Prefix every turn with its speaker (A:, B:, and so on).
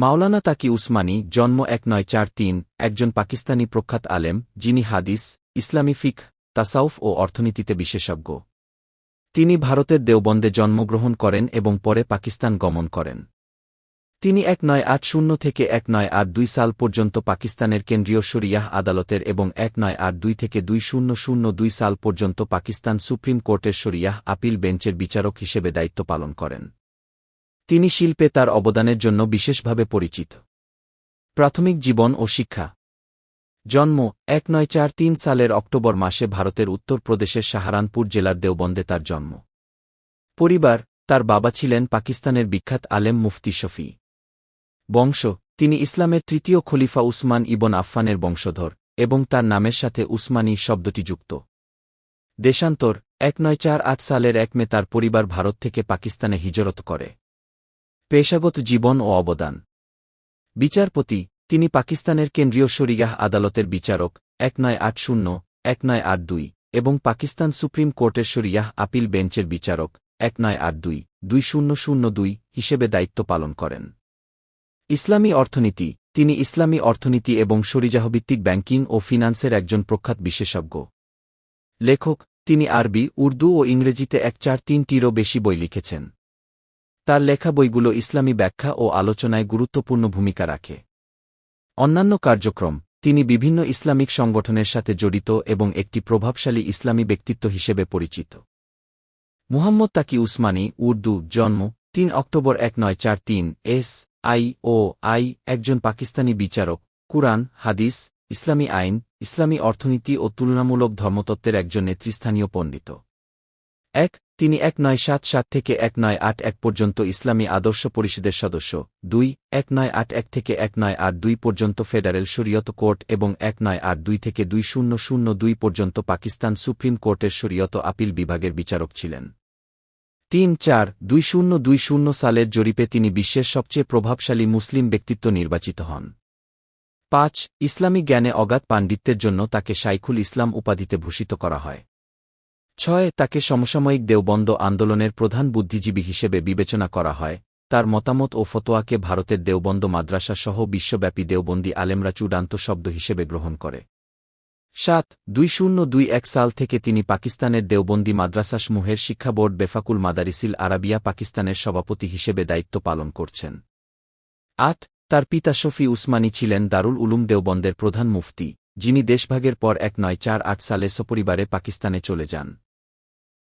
A: মাওলানা তাকি উসমানী, জন্ম এক নয় চার তিন, একজন পাকিস্তানি প্রখ্যাত আলেম, যিনি হাদিস, ইসলামী ফিক, তাসাউফ ও অর্থনীতিতে বিশেষজ্ঞ। তিনি ভারতের দেওবন্দে জন্মগ্রহণ করেন এবং পরে পাকিস্তান গমন করেন। তিনি এক নয় আট শূন্য থেকে এক নয় আট দুই সাল পর্যন্ত পাকিস্তানের কেন্দ্রীয় শরিয়াহ আদালতের এবং এক নয় আট দুই থেকে দুই শূন্য শূন্য দুই সাল পর্যন্ত পাকিস্তান সুপ্রিম কোর্টের শরিয়াহ আপিল বেঞ্চের বিচারক হিসেবে দায়িত্ব পালন করেন। তিনি শিল্পে তার অবদানের জন্য বিশেষভাবে পরিচিত। প্রাথমিক জীবন ও শিক্ষা। জন্ম এক সালের অক্টোবর মাসে ভারতের উত্তরপ্রদেশের সাহারানপুর জেলার দেওবন্দে তার জন্ম। পরিবার, তার বাবা ছিলেন পাকিস্তানের বিখ্যাত আলেম মুফতি শফি। বংশ, তিনি ইসলামের তৃতীয় খলিফা উসমান ইবন আফফানের বংশধর এবং তার নামের সাথে উসমানী শব্দটি যুক্ত। দেশান্তর, এক নয় চার সালের এক মে তার পরিবার ভারত থেকে পাকিস্তানে হিজরত করে। পেশাগত জীবন ও অবদান। বিচারপতি, তিনি পাকিস্তানের কেন্দ্রীয় শরিয়াহ আদালতের বিচারক, এক নয় আট শূন্য, এক নয় আট দুই, এবং পাকিস্তান সুপ্রিম কোর্টের শরিয়াহ আপিল বেঞ্চের বিচারক, এক নয় আট দুই দুই শূন্য শূন্য দুই হিসেবে দায়িত্ব পালন করেন। ইসলামী অর্থনীতি, তিনি ইসলামী অর্থনীতি এবং শরিজাহভিত্তিক ব্যাংকিং ও ফিনান্সের একজন প্রখ্যাত বিশেষজ্ঞ। লেখক, তিনি আরবি, উর্দু ও ইংরেজিতে এক চার তিনটিরও বেশি বই লিখেছেন। তার লেখা বইগুলো ইসলামী ব্যাখ্যা ও আলোচনায় গুরুত্বপূর্ণ ভূমিকা রাখে। অন্যান্য কার্যক্রম, তিনি বিভিন্ন ইসলামিক সংগঠনের সাথে জড়িত এবং একটি প্রভাবশালী ইসলামী ব্যক্তিত্ব হিসেবে পরিচিত। মুহাম্মদ তাকি উসমানী, উর্দু, জন্ম তিন অক্টোবর এক নয় চার তিন, এস, আই, ও, আই, একজন পাকিস্তানি বিচারক, কুরআন, হাদিস, ইসলামী আইন, ইসলামী অর্থনীতি ও তুলনামূলক ধর্মতত্ত্বের একজন নেতৃস্থানীয় পণ্ডিত। এক, তিনি এক নয় সাত সাত থেকে এক নয় আট এক পর্যন্ত ইসলামী আদর্শ পরিষদের সদস্য। দুই, এক নয় আট এক থেকে এক নয় আট দুই পর্যন্ত ফেডারেল শরীয়ত কোর্ট এবং এক নয় আট দুই থেকে দুই শূন্য শূন্য দুই পর্যন্ত পাকিস্তান সুপ্রিম কোর্টের শরীয়ত আপিল বিভাগের বিচারক ছিলেন। তিন, চার, দুই শূন্য দুই শূন্য সালের জরিপে তিনি বিশ্বের সবচেয়ে প্রভাবশালী মুসলিম ব্যক্তিত্ব নির্বাচিত হন। পাঁচ, ইসলামী জ্ঞানে অগাধ পাণ্ডিত্যের জন্য তাকে শাইখুল ইসলাম উপাধিতে ভূষিত করা হয়। ছয়, তাকে সমসাময়িক দেওবন্দ আন্দোলনের প্রধান বুদ্ধিজীবী হিসেবে বিবেচনা করা হয়। তার মতামত ও ফতোয়াকে ভারতের দেওবন্দ মাদ্রাসা সহ বিশ্বব্যাপী দেওবন্দি আলেমরা চূড়ান্ত শব্দ হিসেবে গ্রহণ করে। সাত, দুই শূন্য দুই এক সাল থেকে তিনি পাকিস্তানের দেওবন্দি মাদ্রাসাসমূহের শিক্ষা বোর্ড বেফাকুল মাদারিসিল আরাবিয়া পাকিস্তানের সভাপতি হিসেবে দায়িত্ব পালন করছেন। আট, তার পিতা শফি উসমানী ছিলেন দারুল উলুম দেওবন্দের প্রধান মুফতি, যিনি দেশভাগের পর এক নয় চার আট সালে সপরিবারে পাকিস্তানে চলে যান।